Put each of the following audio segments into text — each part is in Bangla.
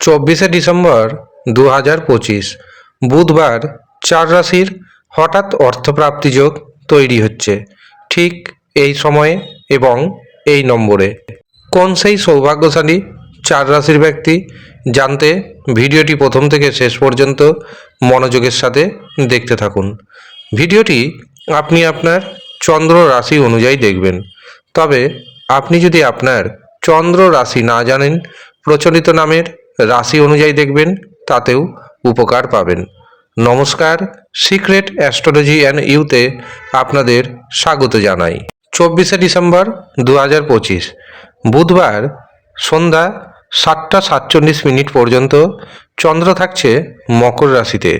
চব্বিশে ডিসেম্বর দু হাজার পঁচিশ, বুধবার চার রাশির হঠাৎ অর্থপ্রাপ্তি যোগ তৈরি হচ্ছে। ঠিক এই সময়ে এবং এই নম্বরে। কোন সেই সৌভাগ্যশালী চার রাশির ব্যক্তি জানতে ভিডিওটি প্রথম থেকে শেষ পর্যন্ত মনোযোগের সাথে দেখতে থাকুন। ভিডিওটি আপনি আপনার চন্দ্র রাশি অনুযায়ী দেখবেন। তবে আপনি যদি আপনার চন্দ্র রাশি না জানেন, প্রচলিত নামের রাশি অনুযায়ী দেখবেন, তাতেও উপকার পাবেন। নমস্কার, সিক্রেট অ্যাস্ট্রোলজি অ্যান্ড ইউতে আপনাদের স্বাগত জানাই। চব্বিশে ডিসেম্বর দু হাজার পঁচিশ, বুধবার সন্ধ্যা সাতটা সাতচল্লিশ মিনিট পর্যন্ত চন্দ্র থাকছে মকর রাশিতে।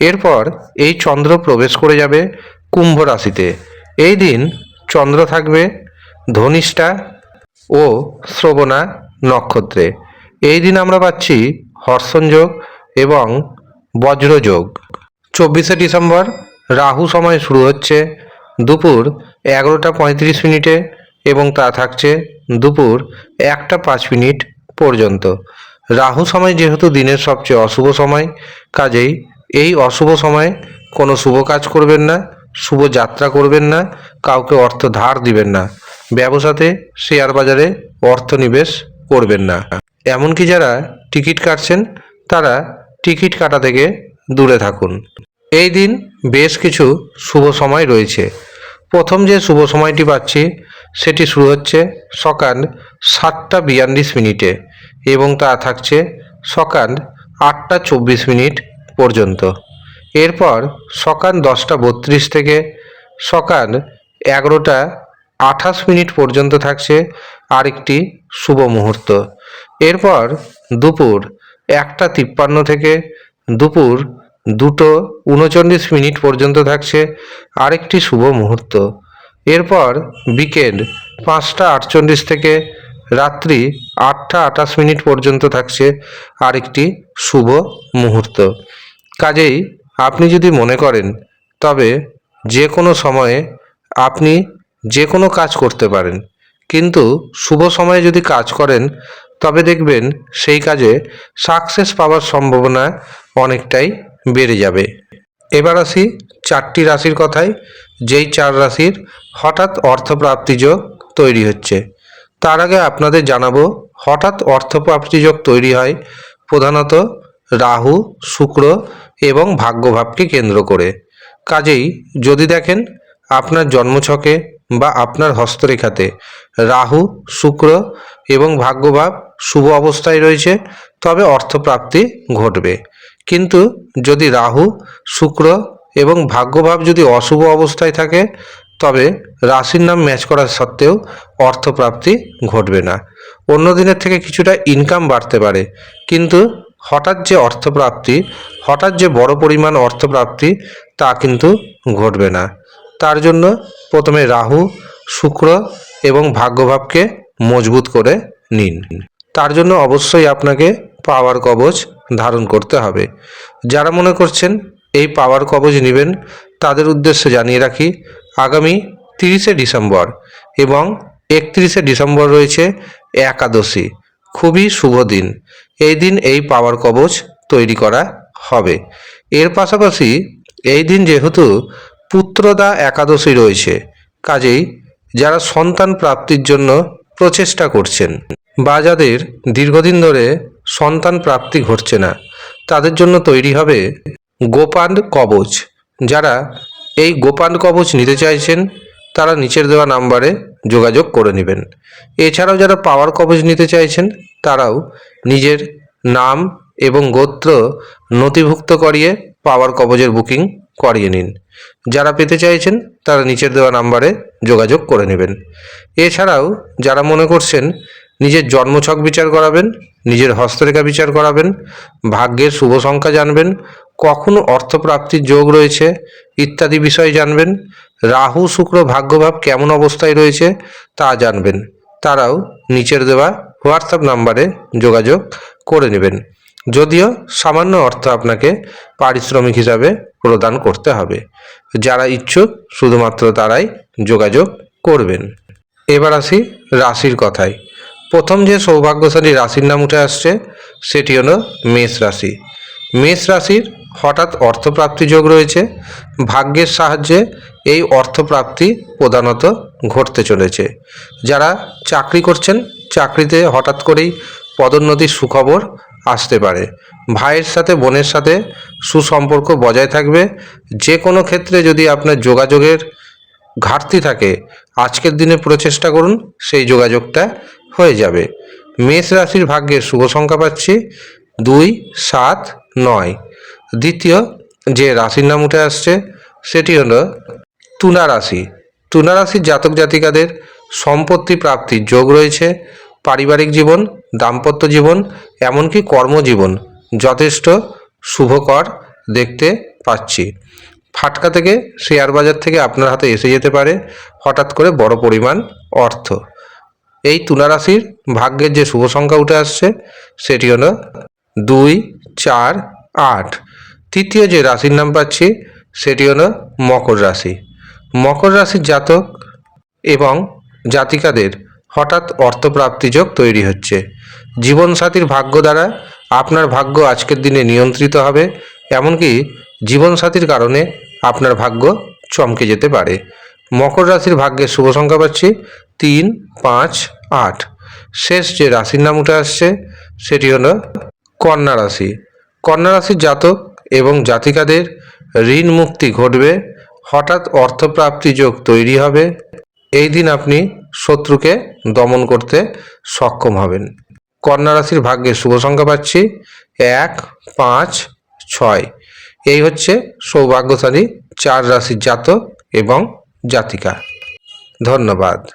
এরপর এই চন্দ্র প্রবেশ করে যাবে কুম্ভ রাশিতে। এই দিন চন্দ্র থাকবে ধনিষ্ঠা ও শ্রবণা নক্ষত্রে। এই দিন আমরা পাচ্ছি হর্ষণ যোগ এবং বজ্রযোগ চব্বিশে ডিসেম্বর রাহু সময় শুরু হচ্ছে দুপুর এগারোটা পঁয়ত্রিশ মিনিটে এবং তা থাকছে দুপুর একটা পাঁচ মিনিট পর্যন্ত। রাহু সময় যেহেতু দিনের সবচেয়ে অশুভ সময়, কাজেই এই অশুভ সময়ে কোনো শুভ কাজ করবেন না, শুভ যাত্রা করবেন না, কাউকে অর্থ ধার দিবেন না। ব্যবসাতে শেয়ার বাজারে অর্থ নিবেশ করবেন না। এমনকি যারা টিকিট কাটছেন, তারা টিকিট কাটা থেকে দূরে থাকুন। এই দিন বেশ কিছু শুভ সময় রয়েছে। প্রথম যে শুভ সময়টি পাচ্ছি, সেটি শুরু হচ্ছে সকাল সাতটা বিয়াল্লিশ মিনিটে এবং তা থাকছে সকাল আটটা চব্বিশ মিনিট পর্যন্ত। এরপর সকাল দশটা বত্রিশ থেকে সকাল এগারোটা আঠাশ মিনিট পর্যন্ত থাকছে আরেকটি শুভ মুহূর্ত। এরপর দুপুর একটা তিপ্পান্ন থেকে দুপুর দুটো উনচল্লিশ মিনিট পর্যন্ত থাকছে আরেকটি শুভ মুহূর্ত। এরপর বিকেল পাঁচটা আটচল্লিশ থেকে রাত্রি আটটা আটাশ মিনিট পর্যন্ত থাকছে আরেকটি শুভ মুহূর্ত। কাজেই আপনি যদি মনে করেন, তবে যে কোনো সময়ে আপনি যে কোনো কাজ করতে পারেন। কিন্তু শুভ সময়ে যদি কাজ করেন তবে দেখবেন সেই কাজে সাকসেস পাওয়ার সম্ভাবনা অনেকটাই বেড়ে যাবে। এবার আসি চারটি রাশির কথায়, যেই চার রাশির হঠাৎ অর্থপ্রাপ্তি যোগ তৈরি হচ্ছে। তার আগে আপনাদের জানাব, হঠাৎ অর্থপ্রাপ্তি যোগ তৈরি হয় প্রধানত রাহু, শুক্র এবং ভাগ্যভাবকে কেন্দ্র করে। কাজেই যদি দেখেন, আপনার জন্মছকে বা আপনার হস্তরেখাতে। রাহু, শুক্র এবং ভাগ্যভাব শুভ অবস্থায় রয়েছে, তবে অর্থপ্রাপ্তি ঘটবে। কিন্তু যদি রাহু, শুক্র এবং ভাগ্যভাব যদি অশুভ অবস্থায় থাকে, তবে রাশির নাম ম্যাচ করা সত্ত্বেও অর্থপ্রাপ্তি ঘটবে না। অন্য দিনের থেকে কিছুটা ইনকাম বাড়তে পারে। কিন্তু হঠাৎ যে অর্থপ্রাপ্তি, হঠাৎ যে বড় পরিমাণ অর্থপ্রাপ্তি, তা কিন্তু ঘটবে না। তার জন্য প্রথমে রাহু, শুক্র এবং ভাগ্যভাবকে মজবুত করে নিন। তার জন্য অবশ্যই আপনাকে পাওয়ার কবচ ধারণ করতে হবে। যারা মনে করছেন এই পাওয়ার কবচ নেবেন, তাদের উদ্দেশ্যে জানিয়ে রাখি, আগামী তিরিশে ডিসেম্বর এবং একত্রিশে ডিসেম্বর রয়েছে একাদশী। খুবই শুভ দিন। এই দিন এই পাওয়ার কবচ তৈরি করা হবে। এর পাশাপাশি এই দিন যেহেতু পুত্রদা একাদশী রয়েছে। কাজেই যারা সন্তান প্রাপ্তির জন্য প্রচেষ্টা করছেন বা যাদের দীর্ঘদিন ধরে সন্তান প্রাপ্তি ঘটছে না। তাদের জন্য তৈরি হবে গোপান কবচ। যারা এই গোপান কবচ নিতে চাইছেন, তারা নিচের দেওয়া নাম্বারে যোগাযোগ করে নেবেন। এছাড়াও যারা পাওয়ার কবচ নিতে চাইছেন, তারাও নিজের নাম এবং গোত্র নথিভুক্ত করিয়ে পাওয়ার কবজের বুকিং করিয়ে নিন। যারা পেতে চাইছেন, তারা নিচের দেওয়া নাম্বারে যোগাযোগ করে নেবেন। এছাড়াও, যারা মনে করছেন নিজের জন্মছক বিচার করাবেন, নিজের হস্তরেখা বিচার করাবেন, ভাগ্যের শুভ সংখ্যা জানবেন, কখন অর্থপ্রাপ্তির যোগ রয়েছে ইত্যাদি বিষয় জানবেন, রাহু, শুক্র, ভাগ্যভাব কেমন অবস্থায় রয়েছে তা জানবেন। তারাও নিচের দেওয়া হোয়াটসঅ্যাপ নাম্বারে যোগাযোগ করে নেবেন। যদিও সামান্য অর্থ আপনাকে পারিশ্রমিক হিসাবে প্রদান করতে হবে। যারা ইচ্ছুক, শুধুমাত্র তারাই যোগাযোগ করবেন। এবার আসি রাশির কথায়। প্রথম যে সৌভাগ্যশালী রাশির নাম উঠে আসছে, সেটি হলো মেষ রাশি। মেষ রাশির হঠাৎ অর্থপ্রাপ্তি যোগ রয়েছে। ভাগ্যের সাহায্যে এই অর্থপ্রাপ্তি প্রধানত ঘটতে চলেছে। যারা চাকরি করছেন, চাকরিতে হঠাৎ করেই পদোন্নতির সুখবর আসতে পারে। ভাইয়ের সাথে, বোনের সাথে সুসম্পর্ক বজায় থাকবে। যে কোনো ক্ষেত্রে যদি আপনার যোগাযোগের ঘাটতি থাকে, আজকের দিনে প্রচেষ্টা করুন, সেই যোগাযোগটা হয়ে যাবে। মেষ রাশির ভাগ্যের শুভ সংখ্যা পাচ্ছি দুই, সাত, নয়। দ্বিতীয় যে রাশির নাম উঠে আসছে, সেটি হল তুলা রাশি। তুলা রাশির জাতক জাতিকাদের সম্পত্তি প্রাপ্তির যোগ রয়েছে। পারিবারিক জীবন, দাম্পত্য জীবন, এমনকি কর্মজীবন যথেষ্ট শুভকর দেখতে পাচ্ছি। ফাটকা থেকে শেয়ার বাজার থেকে আপনার হাতে এসে যেতে পারে হঠাৎ করে বড় পরিমাণ অর্থ। এই তুলা রাশির ভাগ্যের যে শুভ সংখ্যা উঠে আসছে, সেটি হলো দুই, চার, আট। তৃতীয় যে রাশির নাম পাচ্ছি, সেটি হলো মকর রাশি। মকর রাশির জাতক এবং জাতিকাদের হঠাৎ অর্থপ্রাপ্তি যোগ তৈরি হচ্ছে। জীবনসাথীর ভাগ্য দ্বারা আপনার ভাগ্য আজকের দিনে নিয়ন্ত্রিত হবে, এমনকি জীবনসাথীর কারণে আপনার ভাগ্য চমকে যেতে পারে। মকর রাশির ভাগ্যে শুভ সংখ্যা পাচ্ছি তিন, পাঁচ, আট। শেষ যে রাশির নাম উঠে আসছে, সেটি হলো কন্যা রাশি। কন্যা রাশির জাতক এবং জাতিকাদের ঋণ মুক্তি ঘটবে, হঠাৎ অর্থপ্রাপ্তি যোগ তৈরি হবে। এই দিন আপনি শত্রুকে দমন করতে সক্ষম হবেন। কন্যা রাশির ভাগ্যে শুভ সংখ্যা পাচ্ছি এক, পাঁচ, ছয়। এই হচ্ছে সৌভাগ্যশালী চার রাশির জাতক এবং জাতিকা। ধন্যবাদ।